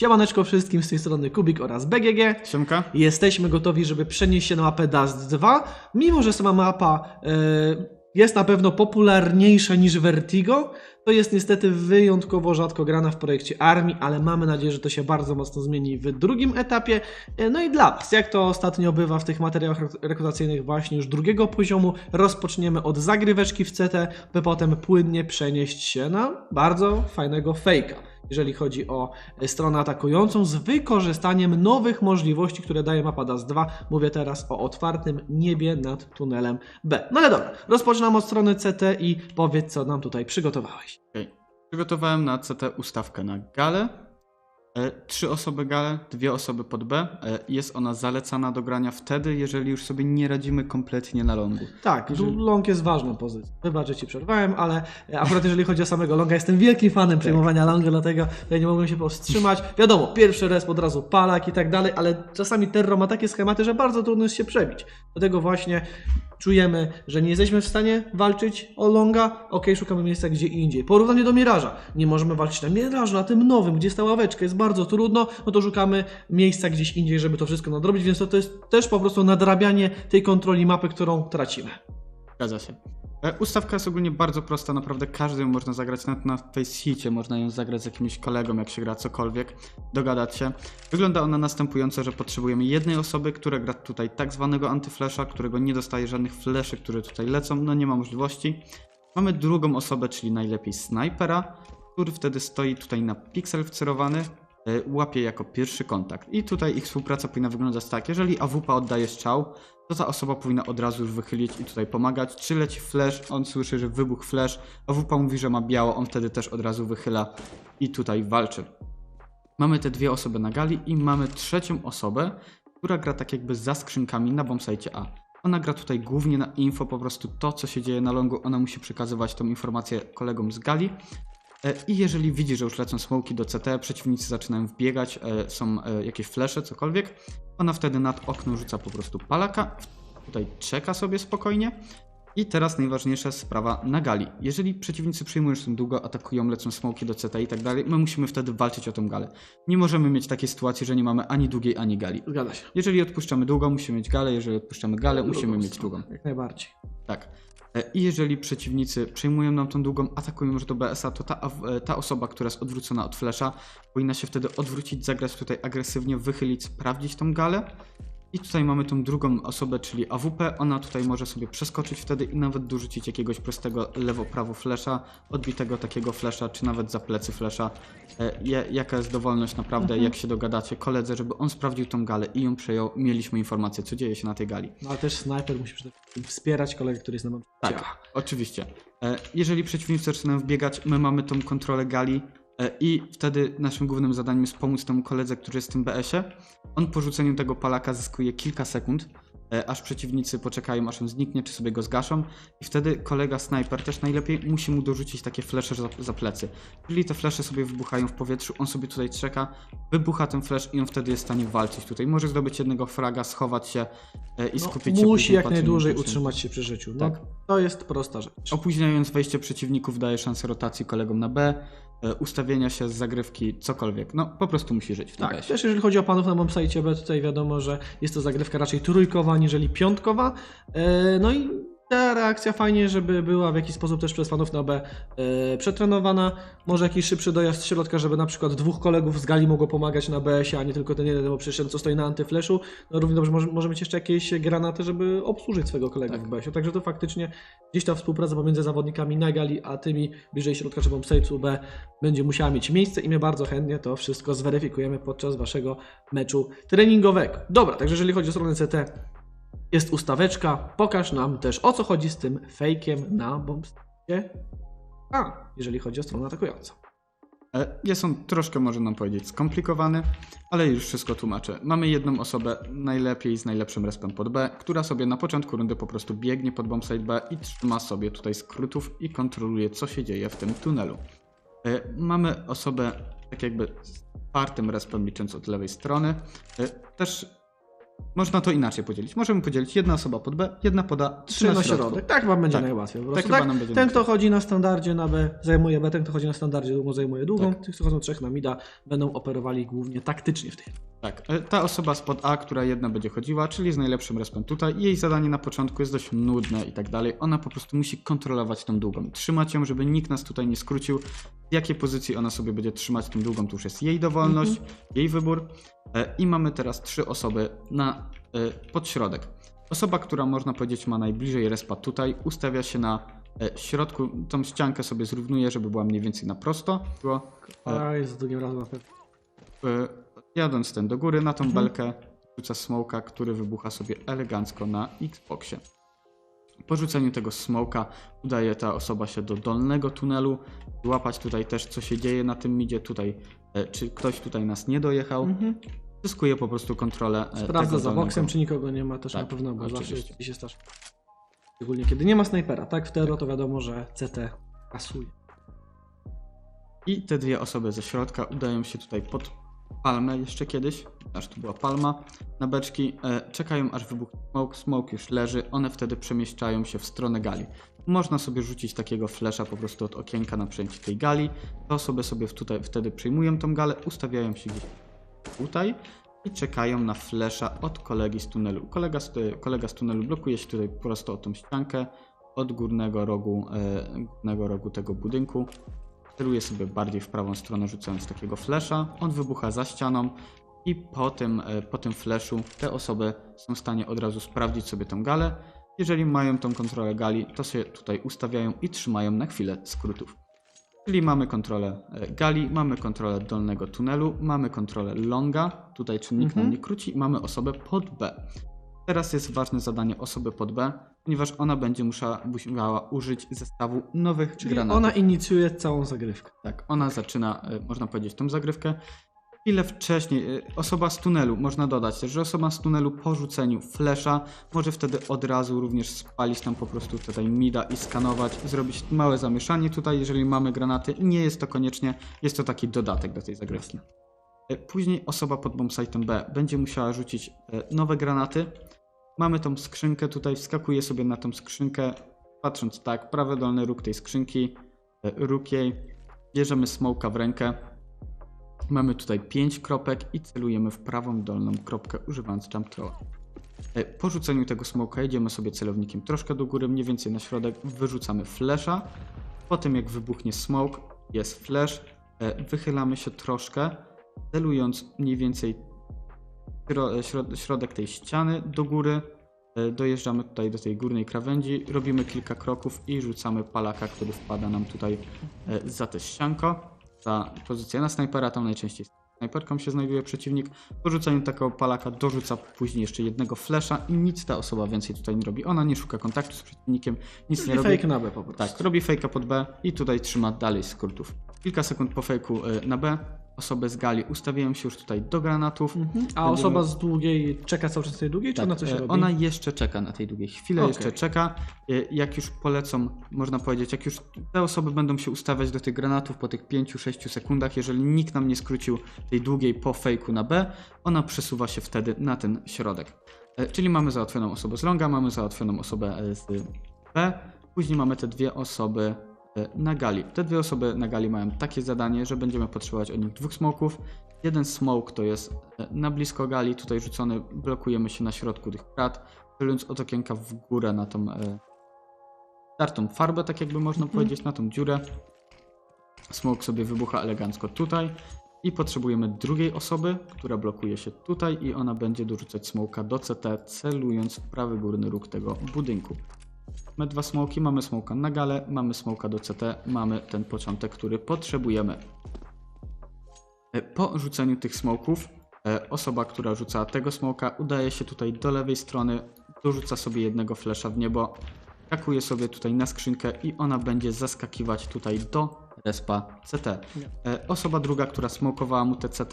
Siemaneczko wszystkim z tej strony Kubik oraz BGG. Siemka. Jesteśmy gotowi, żeby przenieść się na mapę Dust 2. Mimo, że sama mapa e, jest na pewno popularniejsza niż Vertigo, to jest niestety wyjątkowo rzadko grana w projekcie Armii, ale mamy nadzieję, że to się bardzo mocno zmieni w drugim etapie. E, No i dla Was, jak to ostatnio bywa w tych materiałach rek- rekrutacyjnych właśnie już drugiego poziomu, rozpoczniemy od zagryweczki w CT, by potem płynnie przenieść się na bardzo fajnego fejka jeżeli chodzi o e, stronę atakującą, z wykorzystaniem nowych możliwości, które daje mapa DAS 2. Mówię teraz o otwartym niebie nad tunelem B. No ale dobra, rozpoczynam od strony CT i powiedz, co nam tutaj przygotowałeś. Okej. Przygotowałem na CT ustawkę na galę. E, Trzy osoby galę, dwie osoby pod B. E, Jest ona zalecana do grania wtedy, jeżeli już sobie nie radzimy kompletnie na longu. Tak, Jeżeli- long jest ważną pozycją. Wybacz, że Ci przerwałem, ale akurat jeżeli chodzi o samego longa, jestem wielkim fanem przejmowania longa, dlatego ja nie mogłem się powstrzymać. Wiadomo, pierwszy resp od razu palak i tak dalej, ale czasami Terro ma takie schematy, że bardzo trudno jest się przebić. Dlatego właśnie czujemy, że nie jesteśmy w stanie walczyć o longa, ok, szukamy miejsca gdzie indziej. Porównanie do Miraża. Nie możemy walczyć na Mirażu, na tym nowym, gdzie jest ta ławeczka, jest bardzo trudno, no to szukamy miejsca gdzieś indziej, żeby to wszystko nadrobić, więc to, to jest też po prostu nadrabianie tej kontroli mapy, którą tracimy. Zgadza się. E, Ustawka jest ogólnie bardzo prosta, naprawdę każdy ją można zagrać, nawet na Faceicie można ją zagrać z jakimś kolegą, jak się gra cokolwiek, dogadać się. Wygląda ona następująco, że potrzebujemy jednej osoby, która gra tutaj tak zwanego antyflasha, którego nie dostaje żadnych fleszy, które tutaj lecą, no nie ma możliwości. Mamy drugą osobę, czyli najlepiej snajpera, który wtedy stoi tutaj na piksel wcerowany, łapie jako pierwszy kontakt. I tutaj ich współpraca powinna wyglądać tak, jeżeli AWP oddaje strzał, to ta osoba powinna od razu już wychylić i tutaj pomagać. Czy leci flash, on słyszy, że wybuch flash, AWP mówi, że ma biało, on wtedy też od razu wychyla i tutaj walczy. Mamy te dwie osoby na gali i mamy trzecią osobę, która gra tak jakby za skrzynkami na bombsite A. Ona gra tutaj głównie na info, po prostu to, co się dzieje na longu, ona musi przekazywać tą informację kolegom z gali. E, I jeżeli widzi, że już lecą smoki do CT, przeciwnicy zaczynają wbiegać, e, są e, jakieś flesze, cokolwiek, ona wtedy nad okno rzuca po prostu palaka, tutaj czeka sobie spokojnie. I teraz najważniejsza sprawa na gali. Jeżeli przeciwnicy przyjmują tą długo, atakują, lecą smoki do CT i tak dalej, my musimy wtedy walczyć o tą galę. Nie możemy mieć takiej sytuacji, że nie mamy ani długiej, ani gali. Zgadza się. Jeżeli odpuszczamy długą, musimy mieć galę, jeżeli odpuszczamy galę, musimy mieć długą. Jak najbardziej. Tak. E, I jeżeli przeciwnicy przejmują nam tą długą, atakują już do BS-a, to ta, e, ta osoba, która jest odwrócona od flesza, powinna się wtedy odwrócić, zagrać tutaj agresywnie, wychylić, sprawdzić tą galę. I tutaj mamy tą drugą osobę, czyli AWP. Ona tutaj może sobie przeskoczyć wtedy i nawet dorzucić jakiegoś prostego lewo-prawo flesza, odbitego takiego flesza, czy nawet za plecy flesza. E, jaka jest dowolność naprawdę, jak się dogadacie koledze, żeby on sprawdził tą galę i ją przejął. Mieliśmy informację, co dzieje się na tej gali. No ale też snajper musi przede wszystkim wspierać kolegę, który jest na. Tak, oczywiście. E, Jeżeli przeciwnicy zaczynają wbiegać, my mamy tą kontrolę gali e, i wtedy naszym głównym zadaniem jest pomóc temu koledze, który jest w tym BS-ie. On po rzuceniu tego palaka zyskuje kilka sekund, e, aż przeciwnicy poczekają, aż on zniknie, czy sobie go zgaszą. I wtedy kolega snajper też najlepiej musi mu dorzucić takie flesze za, za plecy. Czyli te flesze sobie wybuchają w powietrzu, on sobie tutaj czeka, wybucha ten flesz i on wtedy jest w stanie walczyć tutaj. Może zdobyć jednego fraga, schować się e, i No, skupić się musi jak najdłużej utrzymać się przy życiu. No, Tak. To jest prosta rzecz. Opóźniając wejście przeciwników daje szansę rotacji kolegom na B, ustawienia się z zagrywki, cokolwiek. No po prostu musi żyć w tym Tak, BS-ie. też jeżeli chodzi o panów na bombsite B, tutaj wiadomo, że jest to zagrywka raczej trójkowa, aniżeli piątkowa. E, No i ta reakcja fajnie, żeby była w jakiś sposób też przez panów na B e, przetrenowana. Może jakiś szybszy dojazd środka, żeby na przykład dwóch kolegów z gali mogło pomagać na BS-ie, a nie tylko ten jeden, bo przecież ten, co stoi na antyflashu. No równie dobrze może, może mieć jeszcze jakieś granaty, żeby obsłużyć swojego kolegę Tak. w BS-ie. Także to faktycznie gdzieś ta współpraca pomiędzy zawodnikami na gali, a tymi bliżej środka czy bombsite'u B będzie musiała mieć miejsce i my bardzo chętnie to wszystko zweryfikujemy podczas waszego meczu treningowego. Dobra, także jeżeli chodzi o stronę CT, jest ustaweczka. Pokaż nam też o co chodzi z tym fejkiem na bombsite. A, jeżeli chodzi o stronę atakującą. E, Jest on troszkę, można nam powiedzieć, skomplikowany, ale już wszystko tłumaczę. Mamy jedną osobę, najlepiej z najlepszym respem pod B, która sobie na początku rundy po prostu biegnie pod bombsite B i trzyma sobie tutaj skrótów i kontroluje, co się dzieje w tym tunelu. E, Mamy osobę tak jakby z czwartym respem licząc od lewej strony. E, Też Można to inaczej podzielić. Możemy podzielić jedna osoba pod B, jedna poda, Trzy na środku. środek. Tak wam będzie Tak. najłatwiej. Po Tak prostu. Tak, nam będzie ten, najłatwiej. kto chodzi na standardzie na B, zajmuje B, ten, kto chodzi na standardzie długą, zajmuje długą. Tak. Tych, co chodzą trzech na mida, będą operowali głównie taktycznie w tej. Tak, e, ta osoba spod A, która jedna będzie chodziła, czyli z najlepszym respem tutaj, jej zadanie na początku jest dość nudne i tak dalej. Ona po prostu musi kontrolować tą długą. Trzymać ją, żeby nikt nas tutaj nie skrócił. W jakiej pozycji ona sobie będzie trzymać tą długą, to już jest jej dowolność, jej wybór. E, I mamy teraz trzy osoby na e, podśrodek. Osoba, która można powiedzieć ma najbliżej respa tutaj, ustawia się na e, środku, tą ściankę sobie zrównuje, żeby była mniej więcej na prosto. A jest drugim razem na pewno. Jadąc ten do góry na tą Mhm. belkę, rzuca smoka, który wybucha sobie elegancko na Xboxie. Po rzuceniu tego smoka udaje ta osoba się do dolnego tunelu, łapać tutaj też co się dzieje na tym midzie, tutaj e, czy ktoś tutaj nas nie dojechał, Mhm. zyskuje po prostu kontrolę e, Sprawdza za boksem, czy nikogo nie ma też Tak, na pewno, bo zawsze oczywiście. się stasz. Szczególnie kiedy nie ma snajpera, tak? W Tero to wiadomo, że CT kasuje. I te dwie osoby ze środka udają się tutaj pod palmę jeszcze kiedyś, aż tu była palma, na beczki, e, czekają aż wybuchnie smoke, smoke już leży, one wtedy przemieszczają się w stronę gali. Można sobie rzucić takiego flesza po prostu od okienka na przejęcie tej gali, te osoby sobie tutaj wtedy przyjmują tą galę, ustawiają się gdzieś tutaj i czekają na flesza od kolegi z tunelu. Kolega z, kolega z tunelu blokuje się tutaj prosto o tą ściankę od górnego rogu, e, górnego rogu tego budynku. Celuje sobie bardziej w prawą stronę, rzucając takiego flesza. On wybucha za ścianą i po tym, e, po tym fleszu te osoby są w stanie od razu sprawdzić sobie tą galę. Jeżeli mają tą kontrolę gali, to się tutaj ustawiają i trzymają na chwilę skrótów. Czyli mamy kontrolę e, gali, mamy kontrolę dolnego tunelu, mamy kontrolę longa, tutaj czy nikt Mhm. nam nie króci, mamy osobę pod B. Teraz jest ważne zadanie osoby pod B, ponieważ ona będzie musiała, musiała użyć zestawu nowych Czyli granatów. ona inicjuje całą zagrywkę. Tak, ona zaczyna, e, można powiedzieć, tą zagrywkę. Chwilę wcześniej, e, osoba z tunelu, można dodać też, że osoba z tunelu po rzuceniu flesza może wtedy od razu również spalić tam po prostu tutaj mida i skanować, zrobić małe zamieszanie tutaj, jeżeli mamy granaty. Nie jest to koniecznie, jest to taki dodatek do tej zagrywki. E, Później osoba pod bombsite'em B będzie musiała rzucić e, nowe granaty. Mamy tą skrzynkę tutaj, wskakuje sobie na tą skrzynkę, patrząc tak, prawy dolny róg tej skrzynki, e, róg jej, bierzemy smoka w rękę. Mamy tutaj 5 kropek i celujemy w prawą dolną kropkę używając jump throw. Po rzuceniu tego smoka jedziemy sobie celownikiem troszkę do góry, mniej więcej na środek, wyrzucamy flesza. Po tym jak wybuchnie smoke, jest flash, wychylamy się troszkę, celując mniej więcej środ- środek tej ściany do góry. E, Dojeżdżamy tutaj do tej górnej krawędzi, robimy kilka kroków i rzucamy palaka, który wpada nam tutaj e, za te ścianko. Ta pozycja na snajpera, tam najczęściej snajperką się znajduje przeciwnik. Po rzucaniu takiego palaka dorzuca później jeszcze jednego flesza i nic ta osoba więcej tutaj nie robi. Ona nie szuka kontaktu z przeciwnikiem, nic nie robi. fake na B po prostu. Tak, robi fejka pod B i tutaj trzyma dalej skrótów. Kilka sekund po fejku na B osoby z gali ustawiają się już tutaj do granatów. Mhm. A Będziemy- osoba z długiej czeka cały czas tej długiej, czy Tak, ona coś e, robi? Ona jeszcze czeka na tej długiej chwilę, Okej. jeszcze czeka. E, Jak już polecą, można powiedzieć, jak już te osoby będą się ustawiać do tych granatów po tych 5-6 sekundach, jeżeli nikt nam nie skrócił tej długiej po fejku na B, ona przesuwa się wtedy na ten środek. E, Czyli mamy załatwioną osobę z longa, mamy załatwioną osobę z B, później mamy te dwie osoby na gali. Te dwie osoby na gali mają takie zadanie, że będziemy potrzebować od nich dwóch smoków. Jeden smoke to jest e, na blisko gali, tutaj rzucony, blokujemy się na środku tych krat, celując od okienka w górę na tą e, tartą farbę, tak jakby można powiedzieć, na tą dziurę. Smoke sobie wybucha elegancko tutaj i potrzebujemy drugiej osoby, która blokuje się tutaj i ona będzie dorzucać smoka do CT, celując w prawy górny róg tego budynku. Mamy dwa smoki, mamy smoka na galę, mamy smoka do CT, mamy ten początek, który potrzebujemy. E, Po rzuceniu tych smoków, e, osoba, która rzuca tego smoka, udaje się tutaj do lewej strony, dorzuca sobie jednego flesza w niebo, skakuje sobie tutaj na skrzynkę i ona będzie zaskakiwać tutaj do respa CT. E, Osoba druga, która smokowała mu te CT,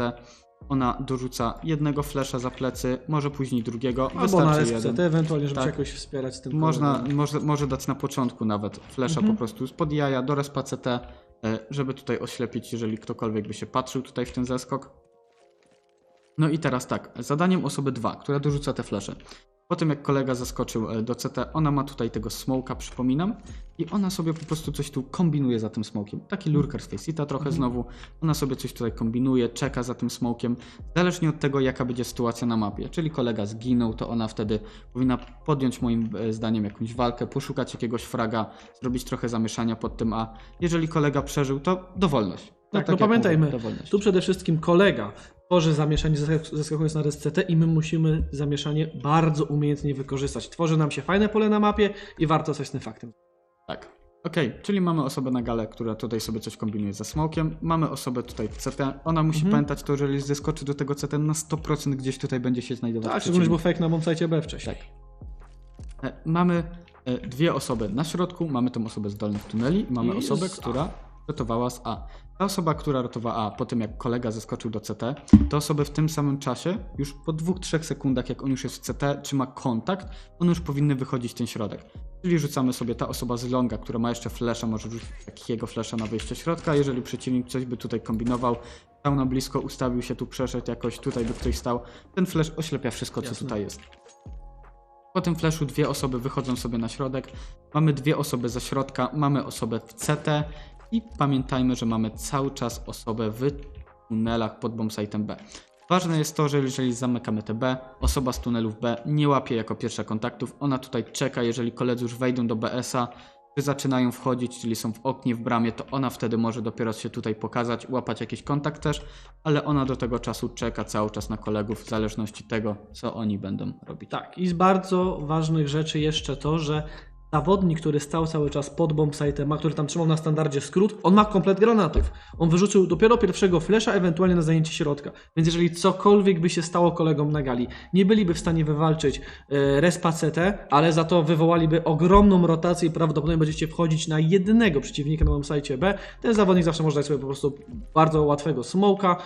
ona dorzuca jednego flesza za plecy, może później drugiego, Albo na wystarczy SCT, jeden. ewentualnie, żeby Tak. się jakoś wspierać z tym Można, może, może dać na początku nawet flesza Mhm. po prostu spod jaja do respa CT, e, żeby tutaj oślepić, jeżeli ktokolwiek by się patrzył tutaj w ten zeskok. No i teraz tak, zadaniem osoby 2, która dorzuca te flesze. Po tym jak kolega zaskoczył e, do CT, ona ma tutaj tego smoka, przypominam, i ona sobie po prostu coś tu kombinuje za tym smokiem. Taki lurker z Faceita trochę znowu. Ona sobie coś tutaj kombinuje, czeka za tym smokiem, zależnie od tego jaka będzie sytuacja na mapie. Czyli kolega zginął, to ona wtedy powinna podjąć moim e, zdaniem jakąś walkę, poszukać jakiegoś fraga, zrobić trochę zamieszania pod tym A. Jeżeli kolega przeżył, to dowolność. Tak, no pamiętajmy, mówię. Tu przede wszystkim kolega tworzy zamieszanie zaskakując na RSCT i my musimy zamieszanie bardzo umiejętnie wykorzystać. Tworzy nam się fajne pole na mapie i warto coś z tym faktem. Tak. Okej, czyli mamy osobę na gale, która tutaj sobie coś kombinuje ze smokiem. Mamy osobę tutaj w CT. Ona musi Mhm. pamiętać to, że jeżeli zeskoczy do tego CT, na 100% gdzieś tutaj będzie się znajdować. Tak, szczególnie, przeciwnik. fake na bombsite B wcześniej. E, Mamy e, dwie osoby na środku, mamy tą osobę z dolnych tuneli mamy I osobę, która ratowała z A. Ta osoba, która ratowała A po tym, jak kolega zeskoczył do CT, te osoby w tym samym czasie, już po dwóch, trzech sekundach, jak on już jest w CT, czy ma kontakt, one już powinny wychodzić ten środek. Czyli rzucamy sobie ta osoba z longa, która ma jeszcze flesza, może rzucić takiego flesza na wyjście środka. Jeżeli przeciwnik coś by tutaj kombinował, stał na blisko, ustawił się tu, przeszedł jakoś, tutaj by ktoś stał, ten flash oślepia wszystko, co Jasne. tutaj jest. Po tym flashu dwie osoby wychodzą sobie na środek. Mamy dwie osoby ze środka, mamy osobę w CT i pamiętajmy, że mamy cały czas osobę w tunelach pod bombsite'em B. Ważne jest to, że jeżeli zamykamy te B, osoba z tunelów B nie łapie jako pierwsza kontaktów, ona tutaj czeka, jeżeli koledzy już wejdą do BS-a, czy zaczynają wchodzić, czyli są w oknie, w bramie, to ona wtedy może dopiero się tutaj pokazać, łapać jakiś kontakt też, ale ona do tego czasu czeka cały czas na kolegów, w zależności tego, co oni będą robić. Tak, i z bardzo ważnych rzeczy jeszcze to, że zawodnik, który stał cały czas pod bombsite'em, a który tam trzymał na standardzie skrót, on ma komplet granatów. On wyrzucił dopiero pierwszego flesza, ewentualnie na zajęcie środka. Więc jeżeli cokolwiek by się stało kolegom na gali, nie byliby w stanie wywalczyć e, respa CT, ale za to wywołaliby ogromną rotację i prawdopodobnie będziecie wchodzić na jednego przeciwnika na bombsite B. Ten zawodnik zawsze może dać sobie po prostu bardzo łatwego smoka.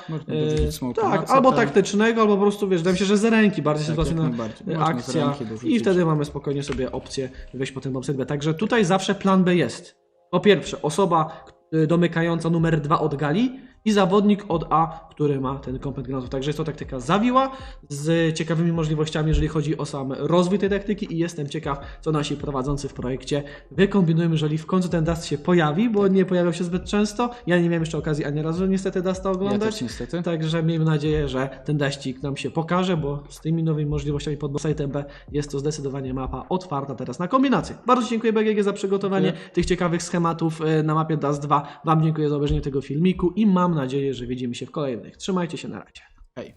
E, smoka tak, albo taktycznego, albo po prostu, wiesz, wydaje mi się, że z ręki bardziej Tak, sytuacyjna akcja i wtedy mamy spokojnie sobie opcję wejść po ten B. Także tutaj zawsze plan B jest. Po pierwsze, osoba y, domykająca numer 2 od gali i zawodnik od A, który ma ten komplet granatów. Także jest to taktyka zawiła z ciekawymi możliwościami, jeżeli chodzi o sam rozwój tej taktyki i jestem ciekaw, co nasi prowadzący w projekcie wykombinują, jeżeli w końcu ten Dust się pojawi, bo nie pojawiał się zbyt często. Ja nie miałem jeszcze okazji ani razu niestety Dusta Ja oglądać. też niestety. Także miejmy nadzieję, że ten daścik nam się pokaże, bo z tymi nowymi możliwościami pod sajtem B jest to zdecydowanie mapa otwarta teraz na kombinację. Bardzo dziękuję BGG za przygotowanie Dziękuję. tych ciekawych schematów e, na mapie Dust 2. Wam dziękuję za obejrzenie tego filmiku i mam nadzieję, że widzimy się w kolejnych. Trzymajcie się na razie. Hej.